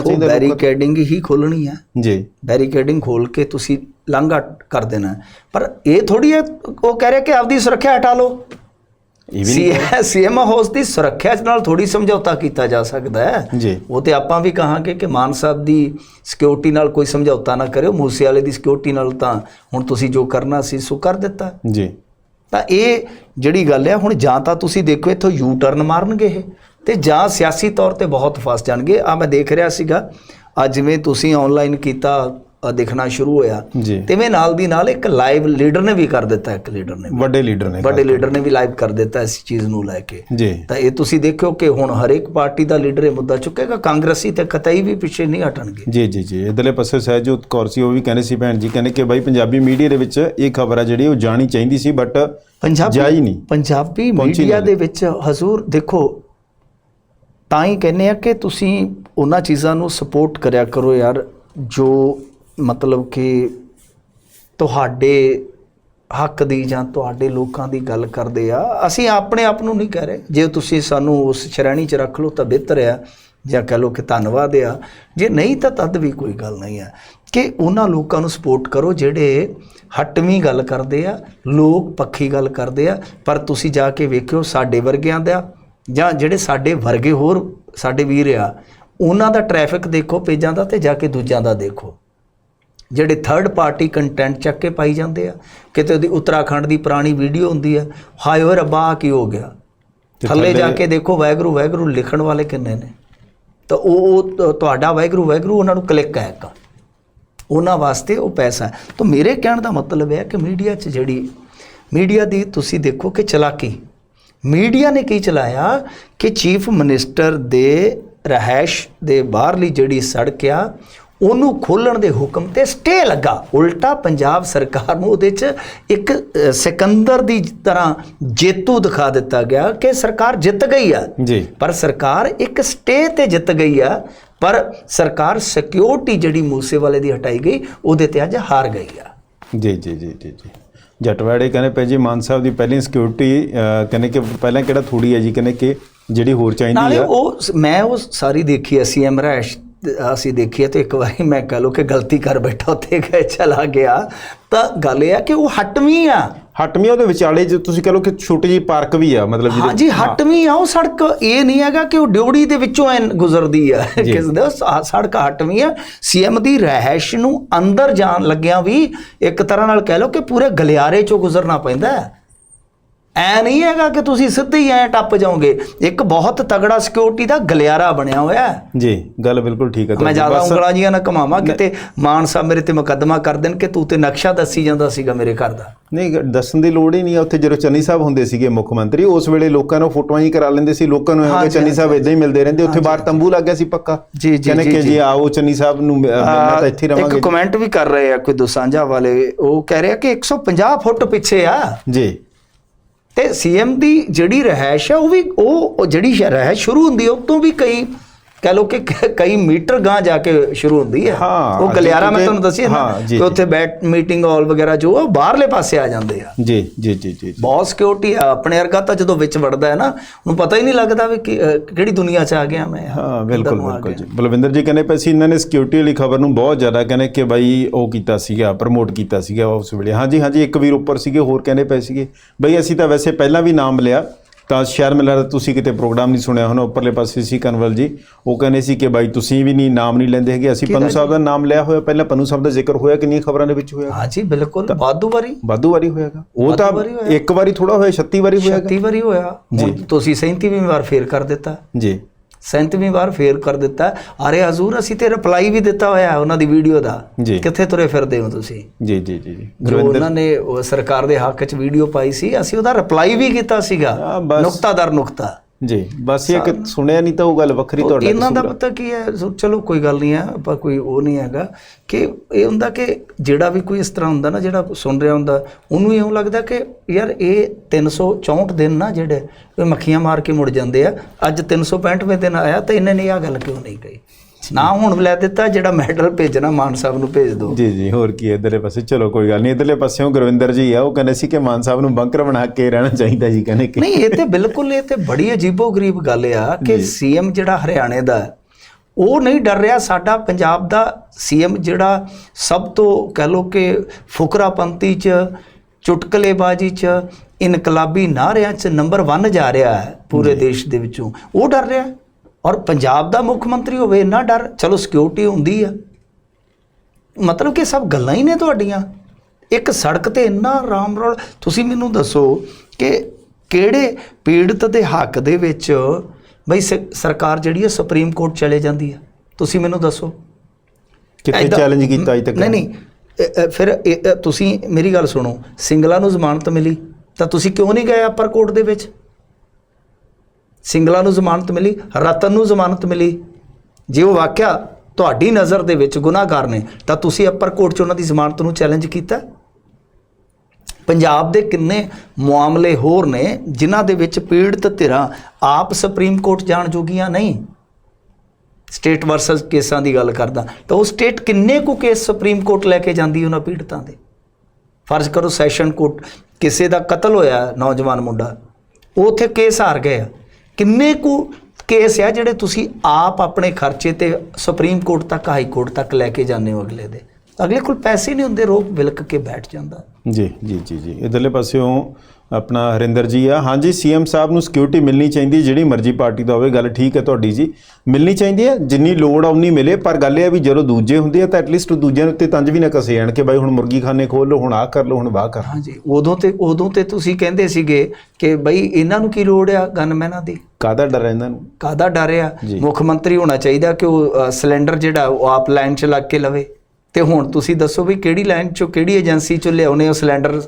ਉਹ ਚਾਹੀਦਾ ਬੈਰੀਕੇਡਿੰਗ ਹੀ ਖੋਲਣੀ ਹੈ। ਜੀ। ਬੈਰੀਕੇਡਿੰਗ ਖੋਲ ਕੇ ਤੁਸੀਂ ਲਾਂਘਾ ਕਰ ਦੇਣਾ। ਪਰ ਇਹ ਥੋੜੀ ਹੈ ਉਹ ਕਹਿ ਰਿਹਾ ਕਿ ਆਪਦੀ ਸੁਰੱਖਿਆ ਹਟਾ ਲਓ। ਸੀਐਮ ਹਾਊਸ ਦੀ ਸੁਰੱਖਿਆ ਨਾਲ ਥੋੜੀ ਸਮਝੌਤਾ ਕੀਤਾ ਜਾ ਸਕਦਾ ਹੈ। ਜੀ। ਉਹ ਤੇ ਆਪਾਂ ਵੀ ਕਹਾਂਗੇ ਕਿ ਮਾਨ ਸਾਹਿਬ ਦੀ ਸਿਕਿਉਰਿਟੀ ਨਾਲ ਕੋਈ ਸਮਝੌਤਾ ਨਾ ਕਰਿਓ। ਮੂਸੇ ਵਾਲੇ ਦੀ ਸਿਕਿਉਰਿਟੀ ਨਾਲ ਤਾਂ ਹੁਣ ਤੁਸੀਂ ਜੋ ਕਰਨਾ ਸੀ ਸੋ ਕਰ ਦਿੱਤਾ। ਜੀ। ਤਾਂ ਇਹ ਜਿਹੜੀ ਗੱਲ ਹੈ ਹੁਣ ਜਾਂ ਤਾਂ ਤੁਸੀਂ ਦੇਖੋ ਇੱਥੋਂ ਯੂ ਟਰਨ ਮਾਰਨਗੇ ਇਹ। ਤੇ ਜਾਂ ਸਿਆਸੀ ਤੌਰ ਤੇ ਬਹੁਤ ਫਸ ਜਾਣਗੇ। ਆ ਮੈਂ ਦੇਖ ਰਿਹਾ ਸੀਗਾ ਅੱਜ ਜਿਵੇਂ ਤੁਸੀਂ ਆਨਲਾਈਨ ਕੀਤਾ ਦਿਖਣਾ ਸ਼ੁਰੂ ਹੋਇਆ। ਤਿਵੇਂ ਨਾਲ ਦੀ ਨਾਲ ਇੱਕ ਲਾਈਵ ਲੀਡਰ ਨੇ ਵੀ ਕਰ ਦਿੱਤਾ ਇੱਕ ਲੀਡਰ ਨੇ ਵੱਡੇ ਲੀਡਰ ਨੇ ਵੱਡੇ ਲੀਡਰ ਨੇ ਵੀ ਲਾਈਵ ਕਰ ਦਿੱਤਾ ਇਸ ਚੀਜ਼ ਨੂੰ ਲੈ ਕੇ। ਤਾਂ ਇਹ ਤੁਸੀਂ ਦੇਖਿਓ ਕਿ ਹੁਣ ਹਰੇਕ ਪਾਰਟੀ ਦਾ ਲੀਡਰ ਇਹ ਮੁੱਦਾ ਚੁੱਕੇਗਾ ਕਾਂਗਰਸੀ ਤੇ ਕਤਈ ਵੀ ਪਿੱਛੇ ਨਹੀਂ ਹਟਣਗੇ। ਜੀ ਜੀ ਜੀ। ਇਧਰਲੇ ਪਾਸੇ ਸਹਿਜੋਤ ਕੌਰ ਸੀ ਉਹ ਵੀ ਕਹਿੰਦੇ ਸੀ ਭੈਣ ਜੀ ਕਹਿੰਦੇ ਕਿ ਬਾਈ ਪੰਜਾਬੀ ਮੀਡੀਆ ਦੇ ਵਿੱਚ ਇਹ ਖਬਰ ਆ ਜਿਹੜੀ ਉਹ ਜਾਣੀ ਚਾਹੀਦੀ ਸੀ ਬਟ ਪੰਜਾਬੀ ਜਾਈ ਨਹੀਂ। ਪੰਜਾਬੀ ਮੀਡੀਆ। ਦੇ ਵਿੱਚ ਹਜ਼ੂਰ ਦੇਖੋ ਤਾਂ ਹੀ ਕਹਿੰਦੇ ਆ ਕਿ ਤੁਸੀਂ ਉਹਨਾਂ ਚੀਜ਼ਾਂ ਨੂੰ ਸਪੋਰਟ ਕਰਿਆ ਕਰੋ ਯਾਰ, ਜੋ ਮਤਲਬ ਕਿ ਤੁਹਾਡੇ ਹੱਕ ਦੀ ਜਾਂ ਤੁਹਾਡੇ ਲੋਕਾਂ ਦੀ ਗੱਲ ਕਰਦੇ ਆ। ਅਸੀਂ ਆਪਣੇ ਆਪ ਨੂੰ ਨਹੀਂ ਕਹਿ ਰਹੇ। ਜੇ ਤੁਸੀਂ ਸਾਨੂੰ ਉਸ ਸ਼੍ਰੇਣੀ 'ਚ ਰੱਖ ਲਓ ਤਾਂ ਬਿਹਤਰ ਆ, ਜਾਂ ਕਹ ਲਓ ਕਿ ਧੰਨਵਾਦ ਆ। ਜੇ ਨਹੀਂ ਤਾਂ ਤਦ ਵੀ ਕੋਈ ਗੱਲ ਨਹੀਂ ਆ। ਕਿ ਉਹਨਾਂ ਲੋਕਾਂ ਨੂੰ ਸਪੋਰਟ ਕਰੋ ਜਿਹੜੇ ਹਟਵੀਂ ਗੱਲ ਕਰਦੇ ਆ, ਲੋਕ ਪੱਖੀ ਗੱਲ ਕਰਦੇ ਆ, ਪਰ ਤੁਸੀਂ ਜਾ ਕੇ ਵੇਖਿਓ ਸਾਡੇ ਵਰਗਿਆਂ ਦਾ ਜਾਂ ਜਿਹੜੇ ਸਾਡੇ ਵਰਗੇ ਹੋਰ ਸਾਡੇ ਵੀਰ ਆ ਉਹਨਾਂ ਦਾ ਟ੍ਰੈਫਿਕ ਦੇਖੋ ਪੇਜਾਂ ਦਾ ਤੇ ਜਾ ਕੇ ਦੂਜਿਆਂ ਦਾ ਦੇਖੋ। ਜਿਹੜੇ ਥਰਡ ਪਾਰਟੀ ਕੰਟੈਂਟ ਚੱਕ ਕੇ ਪਾਈ ਜਾਂਦੇ ਆ ਕਿਤੇ ਉਹਦੀ ਉੱਤਰਾਖੰਡ ਦੀ ਪੁਰਾਣੀ ਵੀਡੀਓ ਹੁੰਦੀ ਆ ਹਾਏ ਓਏ ਰੱਬਾ ਕੀ ਹੋ ਗਿਆ? ਥੱਲੇ ਜਾ ਕੇ ਦੇਖੋ ਵੈਗਰੂ ਵੈਗਰੂ ਲਿਖਣ ਵਾਲੇ ਕਿੰਨੇ ਨੇ। ਤਾਂ ਉਹ ਤੁਹਾਡਾ ਵੈਗਰੂ ਵੈਗਰੂ ਉਹਨਾਂ ਨੂੰ ਕਲਿੱਕ ਹੈ ਇੱਕ। ਉਹਨਾਂ ਵਾਸਤੇ ਉਹ ਪੈਸਾ ਹੈ। ਤਾਂ ਮੇਰੇ ਕਹਿਣ ਦਾ ਮਤਲਬ ਹੈ ਕਿ ਮੀਡੀਆ 'ਚ ਜਿਹੜੀ ਮੀਡੀਆ ਦੀ ਤੁਸੀਂ ਦੇਖੋ ਕਿ ਚਲਾਕੀ। ਮੀਡੀਆ ਨੇ ਕੀ ਚਲਾਇਆ ਕਿ ਚੀਫ ਮਿਨਿਸਟਰ ਦੇ ਰਹਿائش ਦੇ ਬਾਹਰਲੀ ਜਿਹੜੀ ਸੜਕ ਆ ਉਹਨੂੰ ਖੋਲਣ ਦੇ ਹੁਕਮ ਤੇ ਸਟੇ ਲੱਗਾ। ਉਲਟਾ ਪੰਜਾਬ ਸਰਕਾਰ ਨੂੰ ਉਹਦੇ 'ਚ ਇੱਕ ਸਿਕੰਦਰ ਦੀ ਤਰ੍ਹਾਂ ਜੇਤੂ ਦਿਖਾ ਦਿੱਤਾ ਗਿਆ ਕਿ ਸਰਕਾਰ ਜਿੱਤ ਗਈ ਆ। ਜੀ। ਪਰ ਸਰਕਾਰ ਇੱਕ ਸਟੇ ਤੇ ਜਿੱਤ ਗਈ ਆ ਪਰ ਸਰਕਾਰ ਸਿਕਿਉਰਿਟੀ ਜਿਹੜੀ ਮੂਸੇ ਵਾਲੇ ਦੀ ਹਟਾਈ ਗਈ ਉਹਦੇ ਤੇ ਅੱਜ ਹਾਰ ਗਈ ਆ। ਜੀ ਜੀ ਜੀ ਜੀ। ਜਟਵਾੜੇ ਕਹਿੰਦੇ ਪਏ ਜੀ ਮਾਨ ਸਾਹਿਬ ਦੀ ਪਹਿਲੀ ਸਿਕਿਉਰਿਟੀ ਕਹਿੰਦੇ ਕਿ ਪਹਿਲਾਂ ਕਿਹੜਾ ਥੋੜੀ ਹੈ ਜੀ ਕਹਿੰਦੇ ਕਿ ਜਿਹੜੀ ਹੋਰ ਚਾਹੀਦੀ ਨਾਲੇ ਆ। ਉਹ ਸ- ਮੈਂ ਉਹ ਸਾਰੀ ਦੇਖੀ ਅਸੀਂ ਐਮਰੈਸ਼ ਅਸੀਂ ਦੇਖੀ ਹੈ ਤੇ ਇੱਕ ਵਾਰੀ ਮੈਂ ਕਹ ਲੋ ਕਿ ਗਲਤੀ ਕਰ ਬੈਠਾ ਉੱਥੇ ਗਏ ਚਲਾ ਗਿਆ। ਤਾਂ ਗੱਲ ਇਹ ਆ ਕਿ ਉਹ ਹਟਵੀਂ ਆ। ਹਟਵੀਂ ਉਹਦੇ ਵਿਚਾਲੇ ਜੇ ਤੁਸੀਂ ਕਹ ਲਓ ਕਿ ਛੋਟੀ ਜੀ ਪਾਰਕ ਵੀ ਆ ਮਤਲਬ ਜਿਹਦੇ ਹਾਂਜੀ ਹਟਵੀਂ ਆ ਉਹ ਸੜਕ ਇਹ ਨਹੀਂ ਹੈਗਾ ਕਿ ਉਹ ਡਿਉੜੀ ਦੇ ਵਿੱਚੋਂ ਐ ਗੁਜ਼ਰਦੀ ਆ। ਕਿਸ ਦੇ ਸੜਕ ਹਟਵੀਂ ਆ। ਸੀਐਮ ਦੀ ਰਹਿائش ਨੂੰ ਅੰਦਰ ਜਾਣ ਲੱਗਿਆਂ ਵੀ ਇੱਕ ਤਰ੍ਹਾਂ ਨਾਲ ਕਹਿ ਲਓ ਕਿ ਪੂਰੇ ਗਲਿਆਰੇ ਚੋਂ ਗੁਜ਼ਰਨਾ ਪੈਂਦਾ ਹੈ। ਐ ਨਹੀਂ ਹੈਗਾ ਕਿ ਤੁਸੀਂ ਸਿੱਧੇ ਹੀ ਐ ਟੱਪ ਜਾਓਗੇ। ਇੱਕ ਬਹੁਤ ਤਗੜਾ ਸਿਕਿਉਰਿਟੀ ਦਾ ਗਲਿਆਰਾ ਬਣਿਆ ਹੋਇਆ ਹੈ। ਜੀ ਗੱਲ ਬਿਲਕੁਲ ਠੀਕ ਹੈ ਮੈਂ। ਜ਼ਿਆਦਾ ਉਂਗਲਾਂ ਜੀਆਂ ਨਾ ਕਮਾਵਾਂ ਕਿਤੇ ਮਾਨ ਸਾਹਿਬ ਮੇਰੇ ਤੇ ਮੁਕੱਦਮਾ ਕਰ ਦੇਣ ਕਿ ਤੂੰ ਤੇ ਨਕਸ਼ਾ ਦੱਸੀ ਜਾਂਦਾ ਸੀਗਾ ਮੇਰੇ ਘਰ ਦਾ। ਨਹੀਂ ਦੱਸਣ ਦੀ ਲੋੜ ਹੀ ਨਹੀਂ ਉੱਥੇ ਜਦੋਂ ਚੰਨੀ ਸਾਹਿਬ ਹੁੰਦੇ ਸੀਗੇ ਮੁੱਖ ਮੰਤਰੀ ਉਸ ਵੇਲੇ ਲੋਕਾਂ ਨੂੰ ਫੋਟੋਆਂ ਹੀ ਕਰਾ ਲੈਂਦੇ ਸੀ। ਲੋਕਾਂ ਨੂੰ ਹਾਂਜੀ, ਚੰਨੀ ਸਾਹਿਬ ਇਦਾਂ ਹੀ ਮਿਲਦੇ ਰਹਿੰਦੇ। ਉੱਥੇ ਬਾਹਰ ਤੰਬੂ ਲੱਗ ਗਿਆ ਸੀ ਪੱਕਾ। ਜੀ, ਜੀ, ਕਹਿੰਦੇ ਜੀ, ਕਿ ਜੀ। ਆਓ ਚੰਨੀ ਸਾਹਿਬ ਨੂੰ ਮਿ- ਮਿਲਣਾ ਤਾਂ ਇੱਥੇ ਹੀ ਇੱਕ ਰਵਾਂਗੇ ਕਮੈਂਟ ਵੀ ਕਰ ਰਹੇ ਆ ਕੋਈ ਦੋਸਾਂਝਾ ਵਾਲੇ। ਉਹ ਕਹਿ ਰਿਹਾ ਕਿ 150 ਫੁੱਟ ਪਿੱਛੇ ਆ। ਜੀ। ਤੇ ਸੀਐਮ ਦੀ ਜਿਹੜੀ ਰਹਿائش ਹੈ ਉਹ ਵੀ ਉਹ ਜਿਹੜੀ ਰਹਿائਸ਼ ਸ਼ੁਰੂ ਹੁੰਦੀ ਉਹ ਤੋਂ ਵੀ ਕਈ ਕਹ ਲੋ ਕਿ ਕਈ ਮੀਟਰ ਗਾਂ ਜਾ ਕੇ ਸ਼ੁਰੂ ਹੁੰਦੀ ਹੈ। ਹਾਂ, ਉਹ ਗਲਿਆਰਾ ਮੈਂ ਤੁਹਾਨੂੰ ਦੱਸਿਆ ਨਾ ਕਿ ਉੱਥੇ ਬੈਠ ਮੀਟਿੰਗ ਹਾਲ ਵਗੈਰਾ ਜੋ ਉਹ ਬਾਹਰਲੇ ਪਾਸੇ ਆ ਜਾਂਦੇ ਆ। ਜੀ ਜੀ ਜੀ ਜੀ ਬਹੁਤ ਸਿਕਿਉਰਿਟੀ ਆ ਆਪਣੇ ਵਰਗਾ ਤਾਂ ਜਦੋਂ ਵਿੱਚ ਵੜਦਾ ਹੈ ਨਾ ਉਹਨੂੰ ਪਤਾ ਹੀ ਨਹੀਂ ਲੱਗਦਾ ਵੀ ਕਿਹੜੀ ਦੁਨੀਆ 'ਚ ਆ ਗਿਆ ਮੈਂ ਹਾਂ ਬਿਲਕੁਲ ਬਿਲਕੁਲ। ਜੀ। ਬਲਵਿੰਦਰ ਜੀ ਕਹਿੰਦੇ ਪਏ ਸੀ ਇਹਨਾਂ ਨੇ ਸਿਕਿਉਰਿਟੀ ਵਾਲੀ ਖਬਰ ਨੂੰ ਬਹੁਤ ਜ਼ਿਆਦਾ ਕਹਿੰਦੇ ਕਿ ਬਾਈ ਉਹ ਕੀਤਾ ਸੀਗਾ ਪ੍ਰਮੋਟ ਕੀਤਾ ਸੀਗਾ ਉਸ ਵੇਲੇ। ਹਾਂਜੀ ਹਾਂਜੀ ਇੱਕ ਵੀਰ ਉੱਪਰ ਸੀਗੇ ਹੋਰ ਕਹਿੰਦੇ ਪਏ ਸੀਗੇ। ਬਈ ਅਸੀਂ ਤਾਂ ਵੈਸੇ ਪਹਿਲਾਂ ਵੀ ਨਾਮ ਲਿਆ ਤਾਂ ਸ਼ਾਇਦ ਮੈਨੂੰ ਲੱਗਦਾ ਤੁਸੀਂ ਕਿਤੇ ਪ੍ਰੋਗਰਾਮ ਨਹੀਂ ਸੁਣਿਆ ਹੋਣਾ ਉੱਪਰਲੇ ਪਾਸੇ ਸੀ ਕਨਵਲ ਜੀ। ਉਹ ਕਹਿੰਦੇ ਸੀ ਕਿ ਬਾਈ ਤੁਸੀਂ ਵੀ ਨਹੀਂ ਨਾਮ ਨਹੀਂ ਲੈਂਦੇ ਹੈਗੇ। ਅਸੀਂ ਪੰਨੂ ਸਾਹਿਬ ਦਾ ਨਾਮ ਲਿਆ ਹੋਇਆ ਪਹਿਲਾਂ ਪੰਨੂ ਸਾਹਿਬ ਦਾ ਜ਼ਿਕਰ ਹੋਇਆ ਕਿੰਨੀਆਂ ਖਬਰਾਂ ਦੇ ਵਿੱਚ ਹੋਇਆ? ਹਾਂ ਜੀ ਬਿਲਕੁਲ। ਵਾਧੂ ਵਾਰੀ। ਵਾਧੂ ਵਾਰੀ ਹੋਇਆਗਾ। ਉਹ ਤਾਂ ਹੋਇਆ। ਇੱਕ ਵਾਰੀ ਥੋੜਾ ਹੋਇਆ 36 ਵਾਰੀ ਹੋਇਆਗਾ। 36 ਵਾਰੀ ਹੋਇਆ। ਹੁਣ ਤੁਸੀਂ 37ਵੀਂ ਵਾਰ ਫੇਰ ਕਰ ਦਿੱਤਾ। ਜੀ। 37ਵੀਂ ਵਾਰ ਫੇਰ ਕਰ ਦਿੱਤਾ। ਅਰੇ ਹਜ਼ੂਰ ਅਸੀਂ ਤੇ ਰਿਪਲਾਈ ਵੀ ਦਿੱਤਾ ਹੋਇਆ ਉਹਨਾਂ ਦੀ ਵੀਡੀਓ ਦਾ। ਕਿੱਥੇ ਤੁਰੇ ਫਿਰਦੇ ਹੋ ਤੁਸੀਂ? ਜੀ ਜੀ ਜੀ ਜੀ। ਉਹਨਾਂ ਨੇ ਸਰਕਾਰ ਦੇ ਹੱਕ 'ਚ ਵੀਡੀਓ ਪਾਈ ਸੀ ਅਸੀਂ ਉਹਦਾ ਰਿਪਲਾਈ ਵੀ ਕੀਤਾ ਸੀਗਾ। ਹਾਂ, ਬਸ। ਨੁਕਤਾ ਦਰ ਨੁਕਤਾ। ਜੀ ਬਸ ਇਹ ਕਿ ਸੁਣਿਆ ਨਹੀਂ ਤਾਂ ਉਹ ਗੱਲ ਵੱਖਰੀ ਤੁਹਾਡਾ ਇਹਨਾਂ ਦਾ ਆ। ਪਤਾ ਕੀ ਹੈ ਚਲੋ ਕੋਈ ਗੱਲ ਨਹੀਂ ਹੈ ਆਪਾਂ ਕੋਈ ਉਹ ਨਹੀਂ ਹੈਗਾ ਕਿ ਇਹ ਹੁੰਦਾ ਕਿ ਜਿਹੜਾ ਵੀ ਕੋਈ ਇਸ ਤਰ੍ਹਾਂ ਹੁੰਦਾ ਨਾ ਜਿਹੜਾ ਸੁਣ ਰਿਹਾ ਹੁੰਦਾ ਉਹਨੂੰ ਇਉਂ ਲੱਗਦਾ ਕਿ ਯਾਰ ਇਹ 364 ਦਿਨ ਨਾ ਜਿਹੜੇ ਇਹ ਮੱਖੀਆਂ ਮਾਰ ਕੇ ਮੁੜ ਜਾਂਦੇ ਆ ਅੱਜ 365ਵੇਂ ਦਿਨ ਆਇਆ ਤਾਂ ਇਹਨਾਂ ਨੇ ਇਹ ਗੱਲ ਕਿਉਂ ਨਹੀਂ ਕਹੀ ਨਾ ਹੁਣ ਲੈ ਦਿੱਤਾ ਜਿਹੜਾ ਮੈਡਲ ਭੇਜਣਾ ਮਾਨ ਸਾਹਿਬ ਨੂੰ ਭੇਜ ਦਿਓ। ਜੀ ਜੀ ਹੋਰ ਕੀ ਇਧਰਲੇ ਪਾਸੇ। ਚਲੋ ਕੋਈ ਗੱਲ ਨਹੀਂ ਇਧਰਲੇ ਪਾਸਿਓਂ ਗੁਰਵਿੰਦਰ ਜੀ ਆ ਉਹ ਕਹਿੰਦੇ ਸੀ ਕਿ ਮਾਨ ਸਾਹਿਬ ਨੂੰ ਬੰਕਰ ਬਣਾ ਕੇ ਰਹਿਣਾ ਚਾਹੀਦਾ ਜੀ ਕਹਿੰਦੇ ਕਿ। ਨਹੀਂ ਇਹ ਤੇ ਬਿਲਕੁਲ ਇਹ ਤੇ ਬੜੀ ਅਜੀਬੋ ਗਰੀਬ ਗੱਲ ਆ ਕਿ ਸੀਐਮ ਜਿਹੜਾ ਹਰਿਆਣੇ ਦਾ ਉਹ ਨਹੀਂ ਡਰ ਰਿਹਾ ਸਾਡਾ ਪੰਜਾਬ ਦਾ ਸੀਐਮ ਜਿਹੜਾ ਸਭ ਤੋਂ ਕਹਿ ਲੋ ਕਿ ਫੁਕਰਾਪੰਤੀ ਚ ਚੁਟਕਲੇਬਾਜ਼ੀ ਚ ਇਨਕਲਾਬੀ ਨਾਰਿਆਂ ਚ ਨੰਬਰ 1 ਜਾ ਰਿਹਾ ਹੈ ਪੂਰੇ ਦੇਸ਼ ਦੇ ਵਿੱਚੋਂ। ਉਹ ਡਰ ਰਿਹਾ। ਔਰ ਪੰਜਾਬ ਦਾ ਮੁੱਖ ਮੰਤਰੀ ਹੋਵੇ ਇੰਨਾ ਡਰ ਚਲੋ ਸਿਕਿਉਰਿਟੀ ਹੁੰਦੀ ਆ। ਮਤਲਬ ਕਿ ਸਭ ਗੱਲਾਂ ਹੀ ਨੇ ਤੁਹਾਡੀਆਂ। ਇੱਕ ਸੜਕ ਤੇ ਇੰਨਾ ਆਰਾਮ ਨਾਲ ਤੁਸੀਂ ਮੈਨੂੰ ਦੱਸੋ ਕਿ ਕਿਹੜੇ ਪੀੜਤ ਦੇ ਹੱਕ ਦੇ ਵਿੱਚ ਬਈ ਸਰਕਾਰ ਜਿਹੜੀ ਹੈ ਸੁਪਰੀਮ ਕੋਰਟ ਚਲੇ ਜਾਂਦੀ ਹੈ ਤੁਸੀਂ ਮੈਨੂੰ ਦੱਸੋ। ਕਿੱਥੇ ਚੈਲੰਜ ਕੀਤਾ ਅਜ ਤੱਕ? ਨਹੀਂ ਨਹੀਂ। ਫਿਰ ਤੁਸੀਂ ਮੇਰੀ ਗੱਲ ਸੁਣੋ। ਸਿੰਗਲਾ ਨੂੰ ਜ਼ਮਾਨਤ ਮਿਲੀ ਤਾਂ ਤੁਸੀਂ ਕਿਉਂ ਨਹੀਂ ਗਏ ਅਪਰ ਕੋਰਟ ਦੇ ਵਿੱਚ? ਸਿੰਗਲਾ ਨੂੰ ਜ਼ਮਾਨਤ ਮਿਲੀ, ਰਤਨ ਨੂੰ ਜ਼ਮਾਨਤ ਮਿਲੀ। ਜੇ ਉਹ ਵਾਕਿਆ ਤੁਹਾਡੀ ਨਜ਼ਰ ਦੇ ਵਿੱਚ ਗੁਨਾਹਗਾਰ ਨੇ, ਤਾਂ ਤੁਸੀਂ ਅੱਪਰ ਕੋਰਟ 'ਚ ਉਹਨਾਂ ਦੀ ਜ਼ਮਾਨਤ ਨੂੰ ਚੈਲੰਜ ਕੀਤਾ? ਪੰਜਾਬ ਦੇ ਕਿੰਨੇ ਮਾਮਲੇ ਹੋਰ ਨੇ ਜਿਨ੍ਹਾਂ ਦੇ ਵਿੱਚ ਪੀੜਤ ਧਿਰਾਂ ਆਪ ਸੁਪਰੀਮ ਕੋਰਟ ਜਾਣ ਜੋਗੀਆਂ ਨਹੀਂ? ਸਟੇਟ ਵਰਸਸ ਕੇਸਾਂ ਦੀ ਗੱਲ ਕਰਦਾ। ਤਾਂ ਉਹ ਸਟੇਟ ਕਿੰਨੇ ਕੁ ਕੇਸ ਸੁਪਰੀਮ ਕੋਰਟ ਲੈ ਕੇ ਜਾਂਦੀ ਉਹਨਾਂ ਪੀੜਤਾਂ ਦੇ? ਫਰਜ਼ ਕਰੋ ਸੈਸ਼ਨ ਕੋਰਟ ਕਿਸੇ ਦਾ ਕਤਲ ਹੋਇਆ, ਨੌਜਵਾਨ ਮੁੰਡਾ, ਉਹ ਉੱਥੇ ਕੇਸ ਹਾਰ ਗਏ ਆ ਕਿੰਨੇ ਕੁ ਕੇਸ ਆ ਜਿਹੜੇ ਤੁਸੀਂ ਆਪ ਆਪਣੇ ਖਰਚੇ ਤੇ ਸੁਪਰੀਮ ਕੋਰਟ ਤੱਕ ਹਾਈ ਕੋਰਟ ਤੱਕ ਲੈ ਕੇ ਜਾਂਦੇ ਹੋ ਅਗਲੇ ਦੇ? ਅਗਲੇ ਕੋਲ ਪੈਸੇ ਨਹੀਂ ਹੁੰਦੇ, ਰੋਕ ਵਿਲਕ ਕੇ ਬੈਠ ਜਾਂਦਾ। ਜੀ ਜੀ ਜੀ ਜੀ। ਇਧਰਲੇ ਪਾਸਿਓਂ ਆਪਣਾ ਹਰਿੰਦਰ ਜੀ ਆ। ਹਾਂਜੀ ਸੀਐਮ ਸਾਹਿਬ ਨੂੰ ਸਿਕਿਉਰਿਟੀ ਮਿਲਣੀ ਚਾਹੀਦੀ ਜਿਹੜੀ ਮਰਜ਼ੀ ਪਾਰਟੀ ਦਾ ਹੋਵੇ ਗੱਲ ਠੀਕ ਹੈ ਤੁਹਾਡੀ ਜੀ। ਮਿਲਣੀ ਚਾਹੀਦੀ ਹੈ ਜਿੰਨੀ ਲੋੜ ਆ ਉਨੀ ਮਿਲੇ ਪਰ ਗੱਲ ਇਹ ਆ ਵੀ ਜਦੋਂ ਦੂਜੇ ਹੁੰਦੇ ਆ ਤਾਂ ਐਟਲੀਸਟ ਦੂਜਿਆਂ ਦੇ ਉੱਤੇ ਤੰਜ ਵੀ ਨਾ ਕਸੇ ਜਾਣ ਕਿ ਬਾਈ ਹੁਣ ਮੁਰਗੀ ਖਾਨੇ ਖੋਲ ਲਓ ਹੁਣ ਆਹ ਕਰ ਲਓ ਹੁਣ ਵਾਹ ਕਰ ਹਾਂਜੀ ਉਦੋਂ ਤੇ ਉਦੋਂ ਤੇ ਤੁਸੀਂ ਕਹਿੰਦੇ ਸੀਗੇ ਕਿ ਬਈ ਇਹਨਾਂ ਨੂੰ ਕੀ ਲੋੜ ਆ ਗਨਮੈਨਾਂ ਦੀ? ਕਾਹਦਾ ਡਰ ਇਹਨਾਂ ਨੂੰ? ਕਾਦਾ ਡਰ ਆ। ਮੁੱਖ ਮੰਤਰੀ ਹੋਣਾ ਚਾਹੀਦਾ ਕਿ ਉਹ ਸਿਲੰਡਰ ਜਿਹੜਾ ਉਹ ਆਪ ਲਾਈਨ 'ਚ ਲੱਗ ਕੇ ਲਵੇ। ਤੇ ਹੁਣ ਤੁਸੀਂ ਦੱਸੋ ਵੀ ਕਿਹੜੀ ਲਾਈਨ 'ਚੋਂ ਕਿਹੜੀ ਏਜੰਸੀ 'ਚੋਂ ਲਿਆਉਨੇ ਉਹ ਸਿਲੰਡਰ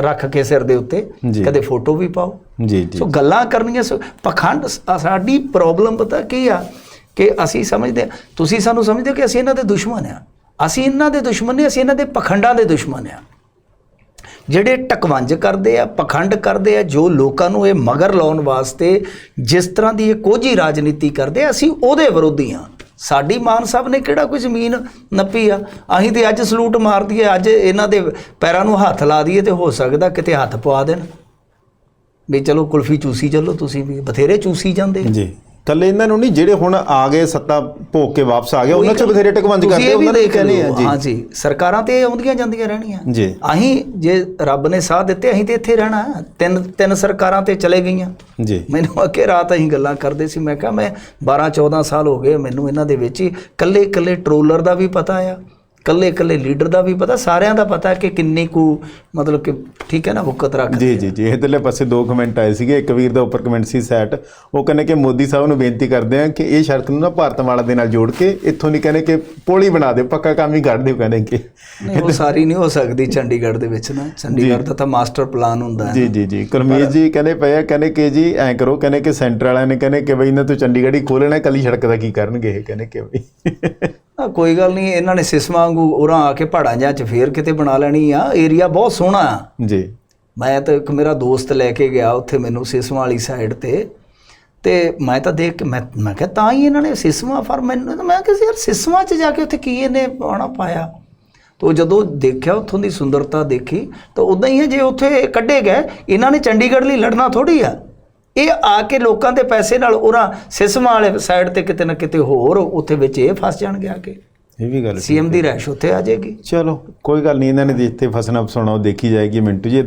ਰੱਖ ਕੇ ਸਿਰ ਦੇ ਉੱਤੇ। ਕਦੇ ਫੋਟੋ ਵੀ ਪਾਓ। ਜੀ ਜੀ। ਸੋ ਗੱਲਾਂ ਕਰਨੀਆਂ ਪਖੰਡ ਸਾਡੀ ਪ੍ਰੋਬਲਮ ਪਤਾ ਕੀ ਆ ਕਿ ਅਸੀਂ ਸਮਝਦੇ ਤੁਸੀਂ ਸਾਨੂੰ ਸਮਝਦੇ ਹੋ ਕਿ ਅਸੀਂ ਇਹਨਾਂ ਦੇ ਦੁਸ਼ਮਣ ਆ। ਅਸੀਂ ਇਹਨਾਂ ਦੇ ਦੁਸ਼ਮਣ ਨਹੀਂ ਅਸੀਂ ਇਹਨਾਂ ਦੇ ਪਖੰਡਾਂ ਦੇ ਦੁਸ਼ਮਣ ਆ। ਜਿਹੜੇ ਟਕਵੰਜ ਕਰਦੇ ਆ ਪਖੰਡ ਕਰਦੇ ਆ ਜੋ ਲੋਕਾਂ ਨੂੰ ਇਹ ਮਗਰ ਲਾਉਣ ਵਾਸਤੇ ਜਿਸ ਤਰ੍ਹਾਂ ਦੀ ਇਹ ਕੋਝੀ ਰਾਜਨੀਤੀ ਕਰਦੇ ਆ ਅਸੀਂ ਉਹਦੇ ਵਿਰੋਧੀ ਆ। ਸਾਡੀ ਮਾਨ ਸਾਹਿਬ ਨੇ ਕਿਹੜਾ ਕੋਈ ਜ਼ਮੀਨ ਨੱਪੀ ਆ? ਅਸੀਂ ਤੇ ਅੱਜ ਸਲੂਟ ਮਾਰ ਦਈਏ ਅੱਜ ਇਹਨਾਂ ਦੇ ਪੈਰਾਂ ਨੂੰ ਹੱਥ ਲਾ ਦਈਏ ਤੇ ਹੋ ਸਕਦਾ ਕਿਤੇ ਹੱਥ ਪਵਾ ਦੇਣ। ਵੀ ਚਲੋ ਕੁਲਫੀ ਚੂਸੀ ਚੱਲੋ ਤੁਸੀਂ ਵੀ, ਬਥੇਰੇ ਚੂਸੀ ਜਾਂਦੇ ਜੀ। ਕੱਲੇ ਇਹਨਾਂ ਨੂੰ ਨਹੀਂ ਜਿਹੜੇ ਹੁਣ ਆ ਗਏ ਸੱਤਾ ਭੋਗ ਕੇ ਵਾਪਸ ਆ ਗਏ ਉਹਨਾਂ ਚ ਬਥੇਰੇ ਟਕਵੰਜ ਕਰਦੇ ਉਹਨਾਂ ਨੂੰ ਦੇਖ ਕਹਿੰਦੇ ਆ ਜੀ। ਹਾਂ ਜੀ ਸਰਕਾਰਾਂ ਤੇ ਆਉਂਦੀਆਂ ਜਾਂਦੀਆਂ ਰਹਿਣੀਆਂ। ਜੀ। ਅਸੀਂ ਜੇ ਰੱਬ ਨੇ ਸਾਥ ਦਿੱਤੇ ਅਸੀਂ ਤੇ ਇੱਥੇ ਰਹਿਣਾ। ਤਿੰਨ ਤਿੰਨ ਸਰਕਾਰਾਂ ਤੇ ਚਲੇ ਗਈਆਂ। ਜੀ। ਮੈਨੂੰ ਅੱਗੇ ਰਾਤ ਅਸੀਂ ਗੱਲਾਂ ਕਰਦੇ ਸੀ ਮੈਂ ਕਿਹਾ ਮੈਂ 12 14 ਸਾਲ ਹੋ ਗਏ ਮੈਨੂੰ ਇਹਨਾਂ ਦੇ ਵਿੱਚ ਹੀ। ਕੱਲੇ ਕੱਲੇ ਟਰੋਲਰ ਦਾ ਵੀ ਪਤਾ ਆ। ਕੱਲੇ ਕੱਲੇ ਲੀਡਰ ਦਾ ਵੀ ਪਤਾ ਸਾਰਿਆਂ ਦਾ ਪਤਾ ਕਿ ਕਿੰਨੀ ਕੁ ਮਤਲਬ ਕਿ ਠੀਕ ਹੈ ਨਾ ਵਕਤ ਰੱਖ ਜੀ ਜੀ ਜੀ ਇਧਰਲੇ ਪਾਸੇ ਦੋ ਕਮੈਂਟ ਆਏ ਸੀਗੇ ਇੱਕ ਵੀਰ ਦਾ ਉੱਪਰ ਕਮੈਂਟ ਸੀ ਸੈਟ ਉਹ ਕਹਿੰਦੇ ਕਿ ਮੋਦੀ ਸਾਹਿਬ ਨੂੰ ਬੇਨਤੀ ਕਰਦੇ ਆ ਕਿ ਇਹ ਸ਼ਰਤ ਨੂੰ ਨਾ ਭਾਰਤ ਮਾਲਾ ਦੇ ਨਾਲ ਜੋੜ ਕੇ ਇੱਥੋਂ ਨਹੀਂ ਕਹਿੰਦੇ ਕਿ ਪੋਲੀ ਬਣਾ ਦਿਓ ਪੱਕਾ ਕੰਮ ਹੀ ਕਰ ਦਿਓ ਕਹਿੰਦੇ ਕਿ। ਉਹ ਸਾਰੀ ਨਹੀਂ ਹੋ ਸਕਦੀ ਚੰਡੀਗੜ੍ਹ ਦੇ ਵਿੱਚ ਨਾ। ਚੰਡੀਗੜ੍ਹ ਦਾ ਤਾਂ ਮਾਸਟਰ ਪਲਾਨ ਹੁੰਦਾ ਹੈ ਜੀ ਜੀ ਜੀ ਕੁਲਮੀਤ ਜੀ ਕਹਿੰਦੇ ਪਏ ਆ ਕਹਿੰਦੇ ਕਿ ਜੀ ਐਂ ਕਰੋ ਕਹਿੰਦੇ ਕਿ ਸੈਂਟਰ ਵਾਲਿਆਂ ਨੇ ਕਹਿੰਦੇ ਕਿ ਬਈ ਇਹਨਾਂ ਤੋਂ ਚੰਡੀਗੜ੍ਹ ਹੀ ਖੋਲਣਾ ਕੱਲੀ ਸੜਕ ਦਾ ਕੀ ਕਰਨਗੇ ਇਹ ਕਹਿੰਦੇ ਕਿ ਬਈ। ਆ ਕੋਈ ਗੱਲ ਨਹੀਂ ਇਹਨਾਂ ਨੇ ਸਿਸਮਾਂ ਵਾਂਗੂ ਉਰਾਂ ਆ ਕੇ ਪਹਾੜਾਂ ਜਾਂ ਚ ਫੇਰ ਕਿਤੇ ਬਣਾ ਲੈਣੀ ਆ। ਏਰੀਆ ਬਹੁਤ ਸੋਹਣਾ ਆ। ਜੀ। ਮੈਂ ਤਾਂ ਇੱਕ ਮੇਰਾ ਦੋਸਤ ਲੈ ਕੇ ਗਿਆ ਉੱਥੇ ਮੈਨੂੰ ਸਿਸਮਾਂ ਵਾਲੀ ਸਾਈਡ ਤੇ। ਤੇ ਮੈਂ ਤਾਂ ਦੇਖ ਕੇ ਮੈਂ ਮੈਂ ਕਿਹਾ ਤਾਂ ਹੀ ਇਹਨਾਂ ਨੇ ਸਿਸਮਾਂ ਫਰ ਮੈਨੂੰ ਮੈਂ ਕਿਹਾ ਯਾਰ ਸਿਸਮਾਂ 'ਚ ਜਾ ਕੇ ਉੱਥੇ ਕੀ ਇਹਨੇ ਪਾਉਣਾ ਪਾਇਆ? ਤੋ ਜਦੋਂ ਦੇਖਿਆ ਉੱਥੋਂ ਦੀ ਸੁੰਦਰਤਾ ਦੇਖੀ ਤਾਂ ਉਦਾਂ ਹੀ ਹੈ ਜੇ ਉੱਥੇ ਕੱਢੇ ਗਏ ਇਹਨਾਂ ਨੇ ਚੰਡੀਗੜ੍ਹ ਲਈ ਲੜਨਾ ਥੋੜੀ ਆ। ਇਹ ਆ ਕੇ ਲੋਕਾਂ ਦੇ ਪੈਸੇ ਨਾਲ ਉਹਨਾਂ ਸਿਸਮਾਂ ਵਾਲੇ ਸਾਈਡ ਤੇ ਕਿਤੇ ਨਾ ਕਿਤੇ ਹੋਰ ਉੱਥੇ ਵਿੱਚ ਇਹ ਫਸ ਜਾਣਗੇ ਆ ਕੇ ਇਹ ਵੀ ਗੱਲ। ਸੀਐਮ ਦੀ ਰਹਿਸ਼ ਉੱਥੇ ਆ ਜਾਏਗੀ ਚਲੋ ਕੋਈ ਗੱਲ ਨਹੀਂ ਇਹਨਾਂ ਨੇ ਜਿੱਥੇ ਫਸਣਾ ਫਸਾਉਣਾ ਉਹ ਦੇਖੀ ਜਾਏਗੀ ਮਿੰਟੂ ਜੀ